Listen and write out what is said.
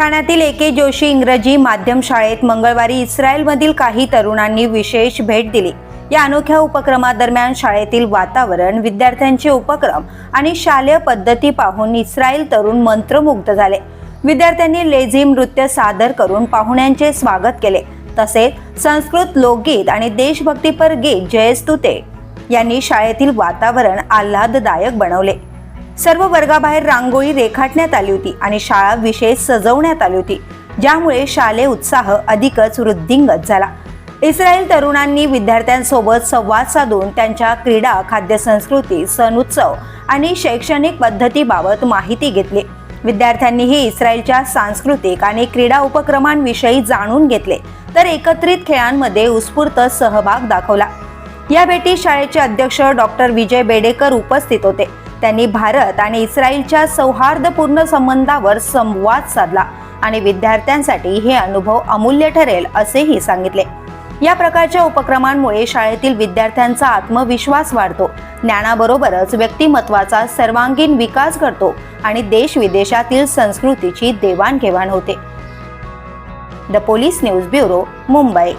ठाण्यातील ए के जोशी इंग्रजी माध्यम शाळेत मंगळवारी इस्रायलमधील काही तरुणांनी विशेष भेट दिली. या अनोख्या उपक्रमादरम्यान शाळेतील वातावरण विद्यार्थ्यांचे उपक्रम आणि शालेय पद्धती पाहून इस्रायल तरुण मंत्रमुग्ध झाले. विद्यार्थ्यांनी लेझिम नृत्य सादर करून पाहुण्यांचे स्वागत केले. तसेच संस्कृत लोकगीत आणि देशभक्तीपर गीत जयस्तुते यांनी शाळेतील वातावरण आल्हाददायक बनवले. सर्व वर्गाबाहेर रांगोळी रेखाटण्यात आली होती आणि शाळा विशेष सजवण्यात आली होती. ज्यामुळे शालेय उत्साह अधिकच वृद्धिंगत झाला. इस्रायल तरुणांनी विद्यार्थ्यांसोबत संवाद साधून त्यांच्या क्रीडा खाद्यसंस्कृती सण उत्सव आणि शैक्षणिक पद्धतीबाबत माहिती घेतली. विद्यार्थ्यांनीही इस्रायलच्या सांस्कृतिक आणि क्रीडा उपक्रमांविषयी जाणून घेतले तर एकत्रित खेळांमध्ये उत्स्फूर्त सहभाग दाखवला. या भेटीत शाळेचे अध्यक्ष डॉक्टर विजय बेडेकर उपस्थित होते. त्यांनी भारत आणि इस्रायलच्या सौहार्दपूर्ण संबंधावर संवाद साधला आणि विद्यार्थ्यांसाठी हे अनुभव अमूल्य ठरेल असेही सांगितले. या प्रकारच्या उपक्रमांमुळे शाळेतील विद्यार्थ्यांचा आत्मविश्वास वाढतो. ज्ञानाबरोबरच व्यक्तिमत्वाचा सर्वांगीण विकास करतो आणि देश विदेशातील संस्कृतीची देवाणघेवाण होते. The police news bureau Mumbai.